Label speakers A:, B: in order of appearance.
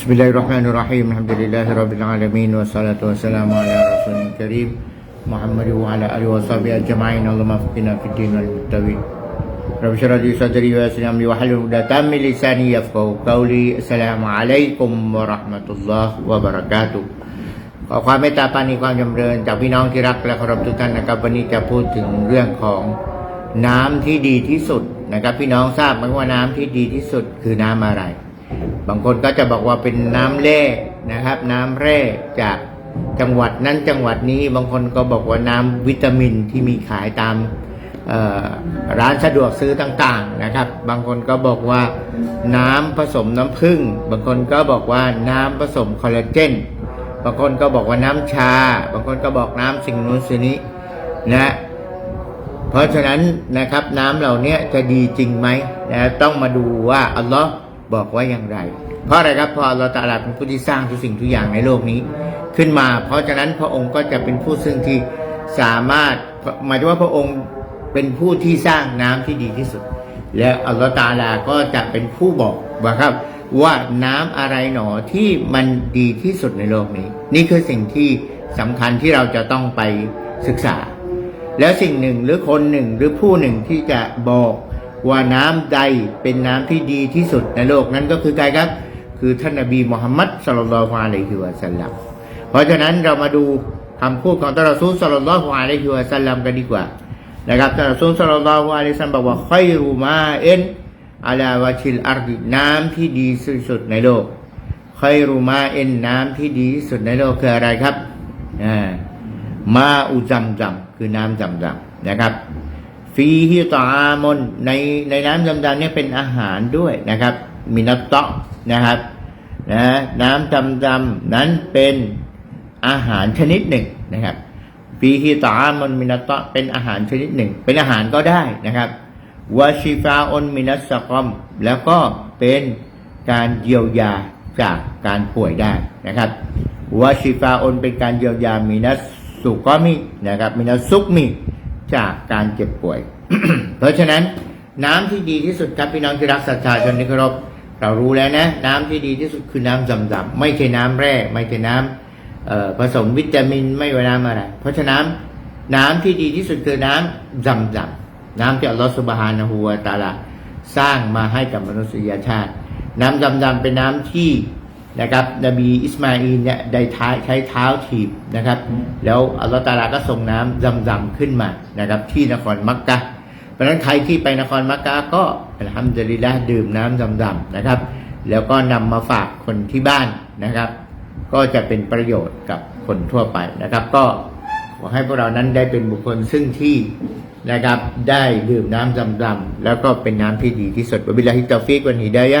A: Bismillahirrahmanirrahim. Alhamdulillahi rabbil alamin wassalatu wassalamu ala rasulil karim Muhammad wa ala alihi washabihi ajma'in. Allahumma faqina fid din wal muttaqin. Rabbi shrah li sadri wa yassir وبركاته ขอความเมตตาปานีความจำเริญจากพี่น้องที่รักและเคารพทุกท่านนะครับวันนี้จะพูดถึงเรื่องของน้ำที่ดีที่สุดนะครับพี่น้องทราบไหมว่าน้ำที่ดีที่สุดคือน้ำอะไร บางคนก็จะบอกว่าเป็นน้ำแร่นะครับ น้ำแร่จากจังหวัดนั้นจังหวัดนี้บางคนก็บอกว่าน้ำวิตามินที่มีขายตามร้านสะดวกซื้อต่างๆนะครับ บางคนก็บอกว่าน้ำผสมน้ำผึ้งบางคนก็บอกว่าน้ำผสมคอลลาเจนบางคนก็บอกว่าน้ำชา บางคนก็บอกน้ำสิ่งนู้นสิ่งนี้นะเพราะฉะนั้นนะครับน้ำเหล่านี้จะดีจริงไหมนะต้องมาดูว่าอัลลอฮ์ บอกว่าอย่างไร เพราะอะไรครับเพราะอัลลอฮ์ตาลาเป็นผู้ที่สร้างทุกสิ่งทุกอย่างในโลกนี้ ขึ้นมา เพราะฉะนั้นพระองค์ก็จะเป็นผู้ซึ่งที่สามารถหมายถึงว่าพระองค์เป็นผู้ที่สร้างน้ำที่ดีที่สุด และอัลลอฮ์ตาลาก็จะเป็นผู้บอกว่าครับ ว่าน้ำอะไรหนอที่มันดีที่สุดในโลกนี้ นี่คือสิ่งที่สำคัญที่เราจะต้องไปศึกษา แล้วสิ่งหนึ่งหรือคนหนึ่งหรือผู้หนึ่งที่จะบอก ว่าน้ำใดเป็นน้ำที่ดีที่สุดในโลกนั้นก็คือใครครับ คือท่านนบีมุฮัมมัดสุลลัลลอฮุอะลัยฮิวะสัลลัมเพราะฉะนั้นเรามาดูคำพูดของท่านรซูลสุลลัลลอฮุอะลัยฮิวะสัลลัมกันดีกว่านะครับท่านรซูลสุลลัลลอฮุอะลัยฮิวะสัลลัมบอกว่าค่อยรูมาเอ็นอาลาวะชิลอาร์ดิน้ำที่ดีที่สุดในโลกค่อยรูมาเอ็นน้ำที่ดีที่สุดในโลกคืออะไรครับอ่ามาอุจำจำคือน้ำจำจำนะครับ ฟีฮิตอามนในในน้ำจำจำเนี่ยเป็นอาหารด้วยนะครับมินัตเตาะนะครับนะน้ำจำจำนั้นเป็นอาหารชนิดหนึ่งนะครับฟีฮิตอามนมินัตเตะเป็นอาหารชนิดหนึ่ง เป็นอาหารก็ได้นะครับวาชิฟาอนมินัสกอม แล้วก็เป็นการเยียวยาจากการป่วยได้นะครับวาชิฟาอนเป็นการเยียวยามินัสสุก็มีนะครับมีน้ำซุกมี จากการเจ็บป่วย เพราะฉะนั้นน้ำที่ดีที่สุดครับพี่น้องที่รักศรัทธาชนที่เคารพเรารู้แล้วนะ น้ำที่ดีที่สุดคือน้ำจำจำไม่ใช่น้ำแร่ไม่ใช่น้ำเอ่อผสมวิตามินไม่ใช่น้ำอะไร เพราะฉะนั้นน้ำที่ดีที่สุดคือน้ำจำจำน้ำที่อัลลอฮฺสุบฮานะฮูวะตาลาสร้างมาให้กับมนุษยชาติ น้ำจำจำเป็นน้ำที่ นะครับนบีอิสมาอีลเนี่ยได้ท้ายใช้เท้าถีบนะครับ แล้วอัลลอฮฺตาลาก็ส่งน้ำจำๆขึ้นมานะครับ ที่นครมักกะเพราะฉะนั้นใครที่ไปนครมักกะก็อัลฮัมดุลิลละห์ดื่มน้ำจำๆนะครับ แล้วก็นำมาฝากคนที่บ้านนะครับ ก็จะเป็นประโยชน์กับคนทั่วไปนะครับ ก็ขอให้พวกเรานั้นได้เป็นบุคคลซึ่งที่นะครับได้ดื่มน้ำจำๆแล้วก็เป็นน้ำที่ดีที่สุดวะบิลลาฮิตตอฟิกวันฮิดายะ